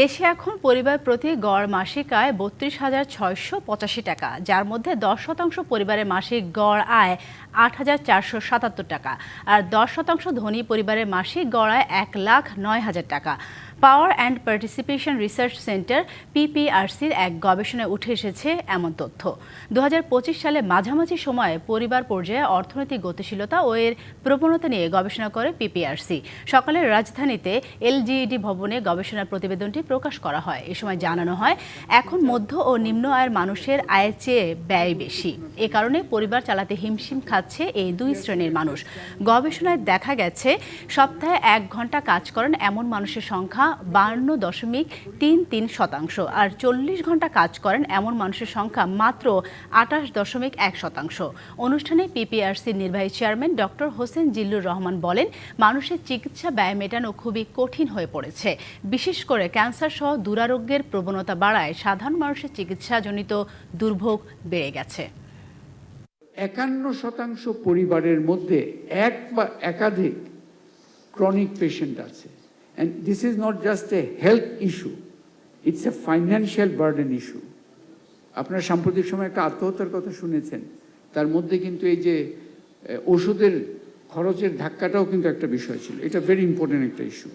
দেশে এখন পরিবার প্রতি গড় মাসিক আয় বত্রিশ হাজার ছয়শো পঁচাশি টাকা, যার মধ্যে দশ শতাংশ পরিবারের মাসিক গড় আয় আট হাজার চারশো সাতাত্তর টাকা, আর দশ শতাংশ ধনী পরিবারের মাসিক গড় আয় এক লাখ নয় হাজার টাকা। Power and participation research centre পিপিআরসির এক গবেষণায় উঠে এসেছে এমন তথ্য। দু হাজার পঁচিশ সালে মাঝামাঝি সময়ে পরিবার পর্যায়ে অর্থনৈতিক গতিশীলতা ও এর প্রবণতা নিয়ে গবেষণা করে পিপিআরসি। সকালে রাজধানীতে এলজিইডি ভবনে গবেষণা প্রতিবেদনটি প্রকাশ করা হয়। এ সময় জানানো হয়, এখন মধ্য ও নিম্ন আয়ের মানুষের আয়ের চেয়ে ব্যয় বেশি। এ কারণে পরিবার চালাতে হিমশিম খাচ্ছে এই দুই শ্রেণির মানুষ। গবেষণায় দেখা গেছে, সপ্তাহে এক ঘণ্টা কাজ করেন এমন মানুষের সংখ্যা বান্ন দশমিক তিন তিন শতাংশ। আর চল্লিশ ঘণ্টা কাজ করেন এমন মানুষের সংখ্যা মাত্র আটাশ দশমিক এক শতাংশ। অনুষ্ঠানে পিপিআরসির নির্বাহী চেয়ারম্যান ডক্টর হোসেন জিল্লুর রহমান বলেন, মানুষের চিকিৎসা ব্যয় মেটানো খুবই কঠিন হয়ে পড়েছে। বিশেষ করে ক্যান্সার সহ দুরারোগ্যের প্রবণতা বাড়ায় সাধারণ মানুষের চিকিৎসাজনিত দুর্ভোগ বেড়ে গেছে। একান্ন শতাংশ পরিবারের মধ্যে এক বা একাধিক ক্রনিক পেশেন্ট আছে। And this is not just a health issue, it's a financial burden issue. আপনারা সাম্প্রতিক সময় একটা আত্মহত্যার কথা শুনেছেন তার মধ্যে কিন্তু এই যে ওষুধের খরচের ধাক্কাটাও কিন্তু একটা বিষয় ছিল এটা ভেরি ইম্পর্টেন্ট একটা ইস্যু